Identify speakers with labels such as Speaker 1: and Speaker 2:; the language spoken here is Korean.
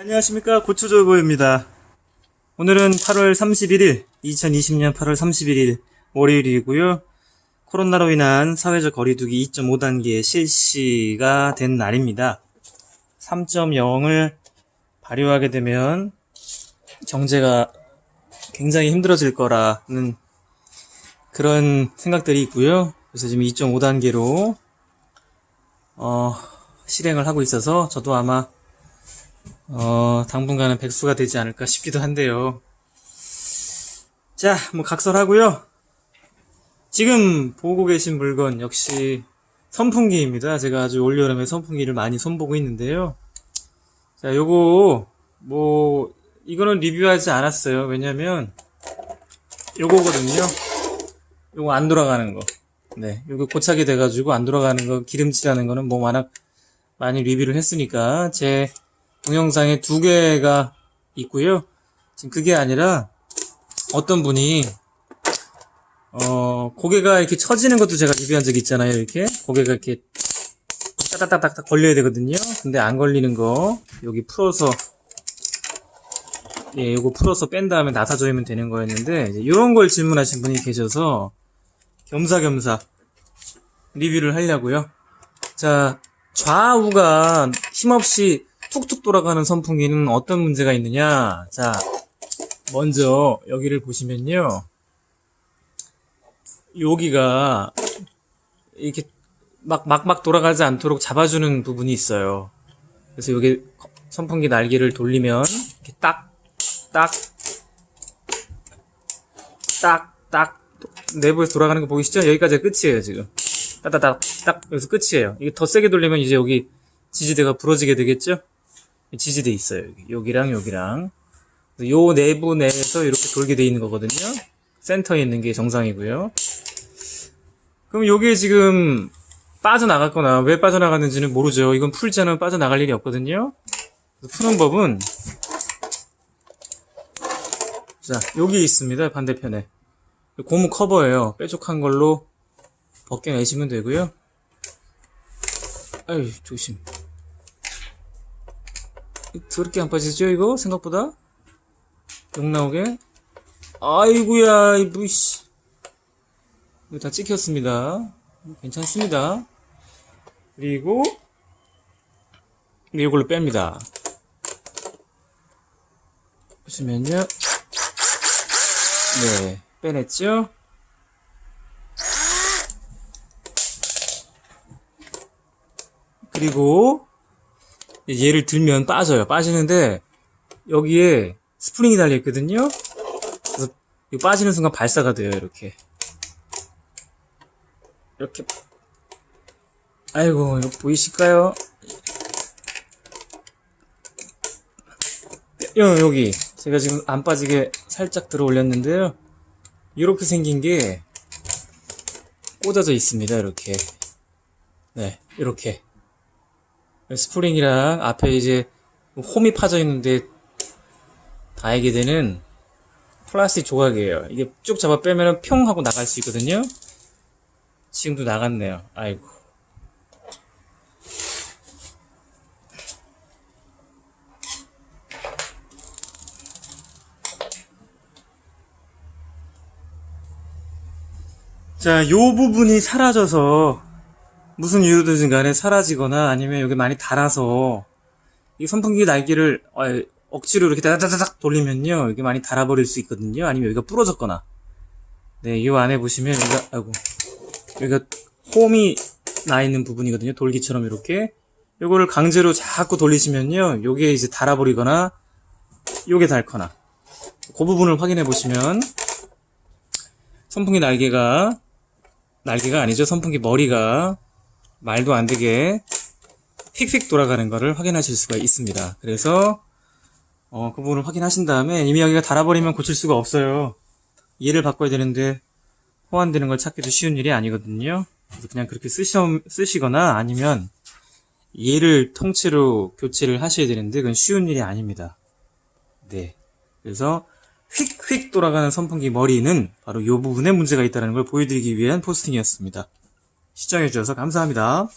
Speaker 1: 안녕하십니까 고추조고입니다. 오늘은 8월 31일, 2020년 8월 31일 월요일이고요. 코로나로 인한 사회적 거리두기 2.5단계 실시가 된 날입니다. 3.0을 발효하게 되면 경제가 굉장히 힘들어질 거라는 그런 생각들이 있고요. 그래서 지금 2.5단계로 어, 실행을 하고 있어서 저도 아마 어, 당분간은 백수가 되지 않을까 싶기도 한데요. 자, 뭐 각설하고요. 지금 보고 계신 물건 역시 선풍기입니다. 제가 아주 올여름에 선풍기를 많이 손보고 있는데요. 자, 요거 뭐 이거는 리뷰하지 않았어요. 왜냐면 요거거든요. 요거 안 돌아가는 거. 네, 요거 고착이 돼가지고 안 돌아가는 거 기름칠하는 거는 뭐 워낙 많이 리뷰를 했으니까 제 동영상에 두 개가 있고요. 지금 그게 아니라 어떤 분이 어 고개가 이렇게 처지는 것도 제가 리뷰한 적 있잖아요. 이렇게 고개가 이렇게 따닥따닥딱 걸려야 되거든요. 근데 안 걸리는 거 여기 풀어서 예, 요거 풀어서 뺀 다음에 나사 조이면 되는 거였는데 이런 걸 질문하신 분이 계셔서 겸사겸사 리뷰를 하려고요. 자, 좌우가 힘없이 툭툭 돌아가는 선풍기는 어떤 문제가 있느냐? 자, 먼저 여기를 보시면요. 여기가 이렇게 막, 막, 막 돌아가지 않도록 잡아주는 부분이 있어요. 그래서 여기 선풍기 날개를 돌리면 이렇게 딱, 딱, 딱, 딱, 내부에서 돌아가는 거 보이시죠? 여기까지가 끝이에요, 지금. 따다닥, 딱, 여기서 끝이에요. 이게 더 세게 돌리면 이제 여기 지지대가 부러지게 되겠죠? 지지대 있어요. 여기. 여기 랑 여기랑. 요 내부 내에서 이렇게 돌게 돼 있는 거거든요. 센터에 있는 게 정상이고요. 그럼 요게 지금 빠져나갔거나 왜 빠져나갔는지는 모르죠. 이건 풀지 않으면 빠져나갈 일이 없거든요. 푸는 법은 자 여기 있습니다. 반대편에 고무 커버예요. 뾰족한 걸로 벗겨내시면 되고요. 아유 조심. 더럽게 안 빠지죠 이거? 생각보다? 욕 나오게? 아이구야 이뭐 씨. 이거 다 찍혔습니다. 괜찮습니다. 그리고 이걸로 뺍니다. 보시면요. 네 빼냈죠? 그리고 얘를 들면 빠져요. 빠지는데 여기에 스프링이 달려 있거든요. 그래서 이거 빠지는 순간 발사가 돼요. 이렇게 이렇게 아이고 이거 보이실까요? 여- 여기 제가 지금 안 빠지게 살짝 들어 올렸는데요. 이렇게 생긴 게 꽂아져 있습니다. 이렇게 네 이렇게 스프링이랑 앞에 이제 홈이 파져 있는데 다이게 되는 플라스틱 조각이에요. 이게 쭉 잡아 빼면은 평 하고 나갈 수 있거든요. 지금도 나갔네요. 아이고. 자, 요 부분이 사라져서 무슨 이유든 간에 사라지거나 아니면 여기 많이 달아서 이 선풍기 날개를 어, 억지로 이렇게 다다다닥 돌리면요 여기 많이 달아버릴 수 있거든요. 아니면 여기가 부러졌거나. 네이 안에 보시면 여기가 아이고 여기가 홈이 나 있는 부분이거든요. 돌기처럼 이렇게. 요거를 강제로 자꾸 돌리시면요 요게 이제 달아버리거나 요게 닳거나. 그 부분을 확인해 보시면 선풍기 날개가 날개가 아니죠. 선풍기 머리가 말도 안 되게 휙휙 돌아가는 거를 확인하실 수가 있습니다. 그래서 어, 그 부분을 확인하신 다음에 이미 여기가 달아버리면 고칠 수가 없어요. 얘를 바꿔야 되는데 호환되는 걸 찾기도 쉬운 일이 아니거든요. 그래서 그냥 그렇게 쓰시, 쓰시거나 아니면 얘를 통째로 교체를 하셔야 되는데 그건 쉬운 일이 아닙니다. 네. 그래서 휙휙 돌아가는 선풍기 머리는 바로 이 부분에 문제가 있다는 걸 보여드리기 위한 포스팅이었습니다. 시청해주셔서 감사합니다.